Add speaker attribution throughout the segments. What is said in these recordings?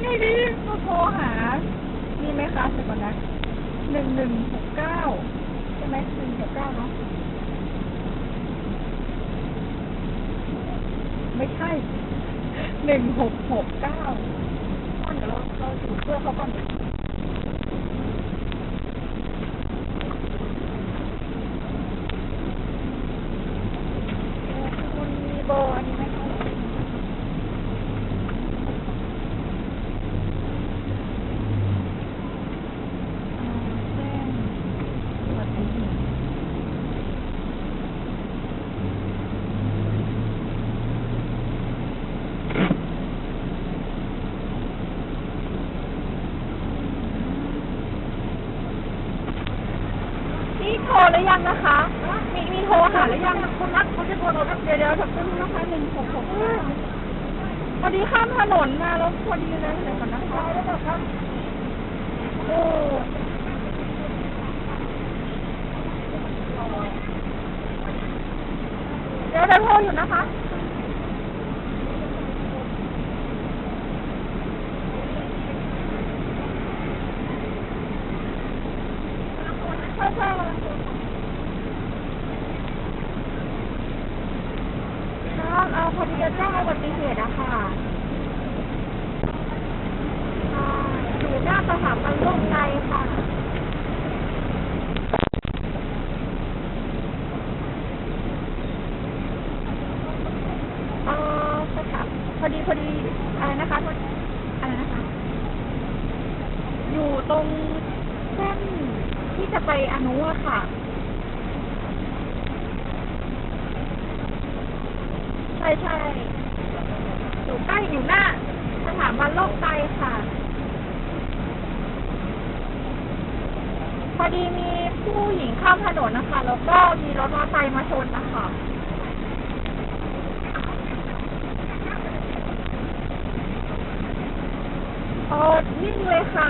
Speaker 1: ไม่ดีก็โทรหา มีไหมคะเดี๋ยวก่อนนะหนึ่งหนึ่งหกเก้าใช่ไหมหนึ่งหกเก้าเนาะ ไม่ใช่หนึ่งหกหกเก้าก่อนเดี๋ยวเราเราถูอเพื่อเขาก่อน รหรือยังนะคะ มีมีโทรหาหรือยังคุณนัทเขาจะโทรเราเดี๋ยวเดี๋ยวสักครู่นะคะหนึ่งหกหกพอดีข้ามถนนมาแล้วพอดีเลยเดี๋ยวก่อนนะคะโอ้เดี๋ยวเดี๋ยวโทรอยู่นะคะใช่ใช่ครับ เอาพอดีจะแจ้งอุบัติเหตุอะค่ะอ่าอยู่หน้าสถาบันโรคใจค่ะ เออสถาพอดีพอดีอะไรนะคะพอดีอะไรนะคะ อยู่ตรงเส้นที่จะไปอนุอะค่ะ ใช่ใช่อยู่ใกล้อยู่หน้าสถาบันโรคไตค่ะ พอดีมีผู้หญิงข้ามถนนนะคะ แล้วก็มีรถมอเตอร์ไซค์มาชนนะคะเออนิ่งเลยค่ะ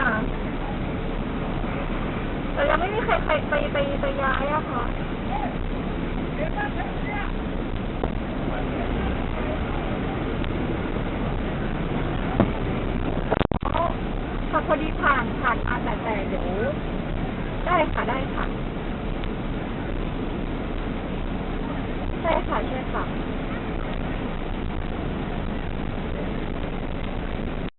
Speaker 1: แต่ยังไม่มีใครไปไปไปไปย้ายอะค่ะ อ๋อค่ะพอดี ผ่านผ่านอาแต่แต่เดี๋ยวได้ค่ะได้ค่ะใช่ค่ะใช่ค่ะ